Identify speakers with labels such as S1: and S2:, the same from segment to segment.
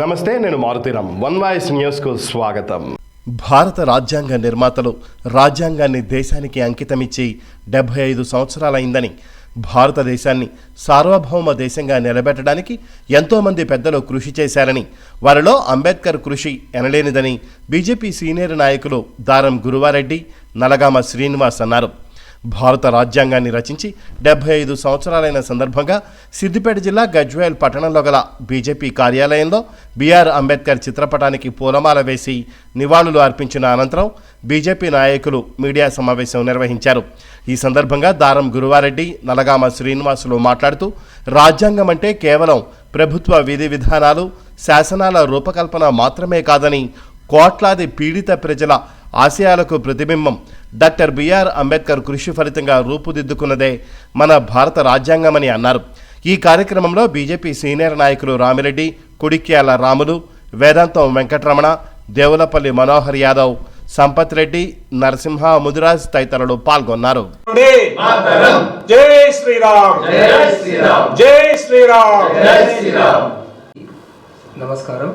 S1: నమస్తే నేను Maruthi Ram one voice న్యూస్కు స్వాగతం.
S2: భారత రాజ్యాంగ నిర్మాతలు రాజ్యాంగాన్ని దేశానికి అంకితమిచ్చి డెబ్బై ఐదు సంవత్సరాలైందని భారతదేశాన్ని సార్వభౌమ దేశంగా నిలబెట్టడానికి ఎంతోమంది పెద్దలు కృషి చేశారని వారిలో అంబేద్కర్ కృషి ఎనలేనిదని బీజేపీ సీనియర్ నాయకులు దారం గురువారెడ్డి నలగామ శ్రీనివాస్ అన్నారు. భారత రాజ్యాంగాన్ని రచించి డెబ్బై ఐదు సంవత్సరాలైన సందర్భంగా సిద్దిపేట జిల్లా గజ్వేల్ పట్టణంలో గల బీజేపీ కార్యాలయంలో బీఆర్ అంబేద్కర్ చిత్రపటానికి పూలమాల వేసి నివాళులు అర్పించిన అనంతరం బీజేపీ నాయకులు మీడియా సమావేశం నిర్వహించారు. ఈ సందర్భంగా దారం గురువారెడ్డి నలగామ శ్రీనివాసులు మాట్లాడుతూ రాజ్యాంగం అంటే కేవలం ప్రభుత్వ విధి విధానాలు శాసనాల రూపకల్పన మాత్రమే కాదని కోట్లాది పీడిత ప్రజల ఆశయాలకు ప్రతిబింబం డాక్టర్ బిఆర్ అంబేద్కర్ కృషి ఫలితంగా రూపుదిద్దుకున్నదే మన భారత రాజ్యాంగమని అన్నారు. ఈ కార్యక్రమంలో బీజేపీ సీనియర్ నాయకులు రామిరెడ్డి కుడిక్యాల రాములు వేదాంతం వెంకటరమణ దేవులపల్లి మనోహర్ యాదవ్ సంపత్ రెడ్డి నరసింహ ముదిరాజ్ తదితరులు పాల్గొన్నారు.
S3: వందే జై శ్రీరామ్. జై శ్రీరామ్.
S4: నమస్కారం.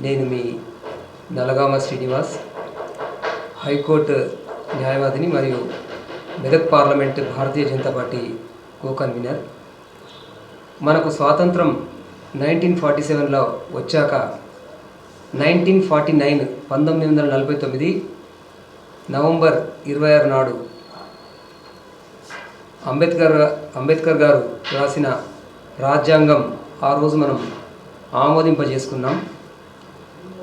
S4: నేను మీ నలగామ శ్రీనివాస్. హైకోర్టు న్యాయవాదిని మరియు Medak parliament Bharatiya Janata party co convener మనకు స్వాతంత్రం నైన్టీన్ ఫార్టీ సెవెన్లో వచ్చాక నైన్టీన్ ఫార్టీ నైన్ పంతొమ్మిది వందల నలభై తొమ్మిది నవంబర్ ఇరవై ఆరు నాడు అంబేద్కర్ అంబేద్కర్ గారు రాసిన రాజ్యాంగం ఆ రోజు మనం ఆమోదింపజేసుకున్నాం.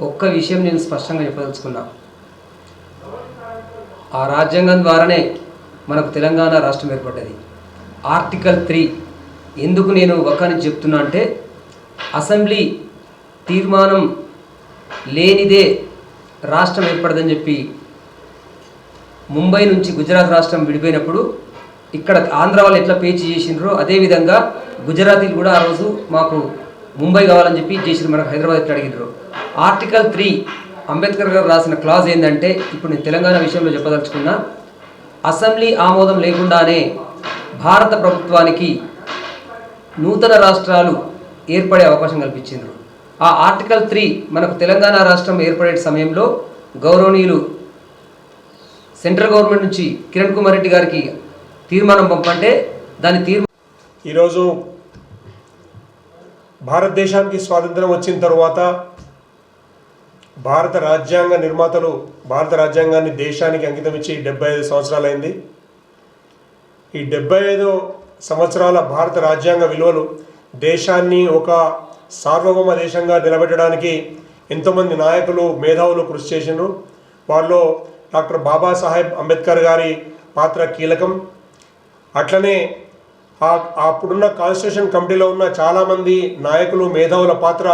S4: ఒక్క విషయం నేను స్పష్టంగా చెప్పదలుచుకున్నాను ఆ రాజ్యాంగం ద్వారానే మనకు తెలంగాణ రాష్ట్రం ఏర్పడ్డది. ఆర్టికల్ త్రీ ఎందుకు నేను ఒక్కని చెప్తున్నా అంటే అసెంబ్లీ తీర్మానం లేనిదే రాష్ట్రం ఏర్పడదని చెప్పి ముంబై నుంచి గుజరాత్ రాష్ట్రం విడిపోయినప్పుడు ఇక్కడ ఆంధ్ర వాళ్ళు ఎట్లా పేచి చేసిండ్రో అదేవిధంగా గుజరాతీలు కూడా ఆ రోజు మాకు ముంబై కావాలని చెప్పి చేసిండ్రు మనకు హైదరాబాద్ ఎట్లా అడిగినారు ఆర్టికల్ త్రీ అంబేద్కర్ గారు రాసిన క్లాజ్ ఏంటంటే ఇప్పుడు నేను తెలంగాణ విషయంలో చెప్పదలుచుకున్నా అసెంబ్లీ ఆమోదం లేకుండానే భారత ప్రభుత్వానికి నూతన రాష్ట్రాలు ఏర్పడే అవకాశం కల్పించిండ్రు. ఆ ఆర్టికల్ త్రీ మనకు తెలంగాణ రాష్ట్రం ఏర్పడే సమయంలో గౌరవనీయులు సెంట్రల్ గవర్నమెంట్ నుంచి కిరణ్ కుమార్ రెడ్డి గారికి తీర్మానం పంపంటే దాని తీర్మా
S3: ఈరోజు భారతదేశానికి స్వాతంత్రం వచ్చిన తర్వాత భారత రాజ్యాంగ నిర్మాతలు భారత రాజ్యాంగాన్ని దేశానికి అంకితం ఇచ్చి డెబ్బై ఐదు సంవత్సరాలైంది. ఈ డెబ్బై ఐదు సంవత్సరాల భారత రాజ్యాంగ విలువలు దేశాన్ని ఒక సార్వభౌమ దేశంగా నిలబెట్టడానికి ఎంతోమంది నాయకులు మేధావులు కృషి చేసినారు వారిలో డాక్టర్ బాబాసాహెబ్ అంబేద్కర్ గారి పాత్ర కీలకం. అట్లనే అప్పుడున్న కాన్స్టిట్యూషన్ కమిటీలో ఉన్న చాలామంది నాయకులు మేధావుల పాత్ర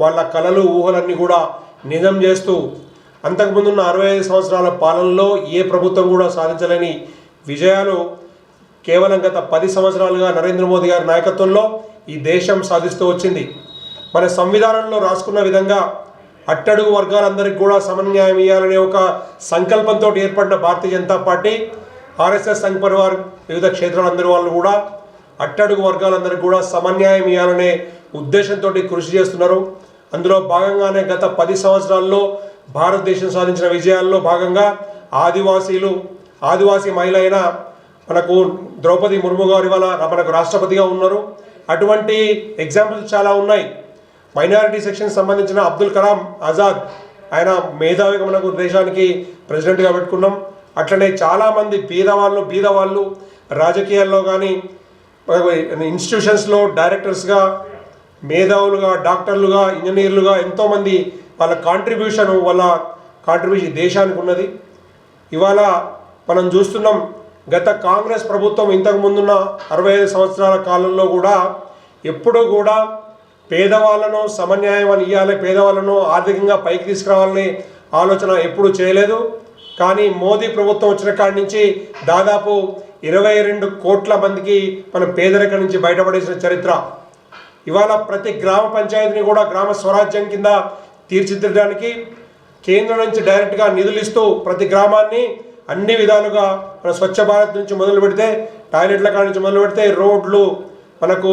S3: వాళ్ళ కళలు ఊహలన్నీ కూడా నిజం చేస్తూ అంతకుముందున్న అరవై ఐదు సంవత్సరాల పాలనలో ఏ ప్రభుత్వం కూడా సాధించలేని విజయాలు కేవలం గత పది సంవత్సరాలుగా నరేంద్ర మోదీ గారి నాయకత్వంలో ఈ దేశం సాధిస్తూ వచ్చింది. మన సంవిధానంలో రాసుకున్న విధంగా అట్టడుగు వర్గాలందరికీ కూడా సమన్యాయం ఇవ్వాలనే ఒక సంకల్పంతో ఏర్పడిన భారతీయ జనతా పార్టీ ఆర్ఎస్ఎస్ సంఘ్ పరివార్ వివిధ క్షేత్రాలందరి వాళ్ళు కూడా అట్టడుగు వర్గాలందరికీ కూడా సమన్యాయం ఇవ్వాలనే ఉద్దేశంతో కృషి చేస్తున్నారు. అందులో భాగంగానే గత పది సంవత్సరాల్లో భారతదేశం సాధించిన విజయాల్లో భాగంగా ఆదివాసీలు ఆదివాసీ మహిళ అయిన మనకు ద్రౌపది ముర్ము గారు ఇవాళ మనకు రాష్ట్రపతిగా ఉన్నారు. అటువంటి ఎగ్జాంపుల్స్ చాలా ఉన్నాయి. మైనారిటీ సెక్షన్ సంబంధించిన అబ్దుల్ కలాం ఆజాద్ ఆయన మేధావిగా మనకు దేశానికి ప్రెసిడెంట్గా పెట్టుకున్నాం. అట్లనే చాలామంది బీదవాళ్ళు బీదవాళ్ళు రాజకీయాల్లో కానీ ఇన్స్టిట్యూషన్స్లో డైరెక్టర్స్గా మేధావులుగా డాక్టర్లుగా ఇంజనీర్లుగా ఎంతోమంది వాళ్ళ కాంట్రిబ్యూషన్ వాళ్ళ కాంట్రిబ్యూషన్ దేశానికి ఉన్నది. ఇవాళ మనం చూస్తున్నాం గత కాంగ్రెస్ ప్రభుత్వం ఇంతకు ముందున్న అరవై ఐదు సంవత్సరాల కాలంలో కూడా ఎప్పుడూ కూడా పేదవాళ్ళను సమన్యాయం అని ఇవ్వాలి పేదవాళ్ళను ఆర్థికంగా పైకి తీసుకురావాలని ఆలోచన ఎప్పుడూ చేయలేదు. కానీ మోదీ ప్రభుత్వం వచ్చిన కాడి నుంచి దాదాపు ఇరవై రెండు కోట్ల మందికి మనం పేదరికం నుంచి బయటపడేసిన చరిత్ర. ఇవాళ ప్రతి గ్రామ పంచాయతీని కూడా గ్రామ స్వరాజ్యం కింద తీర్చిదిద్దడానికి కేంద్రం నుంచి డైరెక్ట్గా నిధులు ఇస్తూ ప్రతి గ్రామాన్ని అన్ని విధాలుగా మన స్వచ్ఛ భారత్ నుంచి మొదలు పెడితే టాయిలెట్ల కాడ నుంచి మొదలు పెడితే రోడ్లు మనకు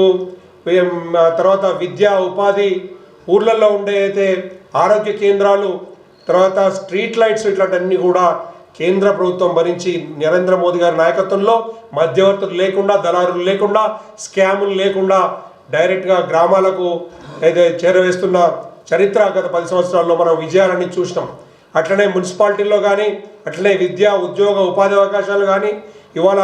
S3: తర్వాత విద్య ఉపాధి ఊర్లలో ఉండే అయితే ఆరోగ్య కేంద్రాలు తర్వాత స్ట్రీట్ లైట్స్ ఇట్లాంటివన్నీ కూడా కేంద్ర ప్రభుత్వం భరించి నరేంద్ర మోదీ గారి నాయకత్వంలో మధ్యవర్తులు లేకుండా దళారులు లేకుండా స్కాములు లేకుండా డైరెక్ట్గా గ్రామాలకు అయితే చేరవేస్తున్న చరిత్ర గత పది సంవత్సరాల్లో మనం విజయాలన్నీ చూసినాం. అట్లనే మున్సిపాలిటీల్లో కానీ అట్లనే విద్య ఉద్యోగ ఉపాధి అవకాశాలు కానీ ఇవాళ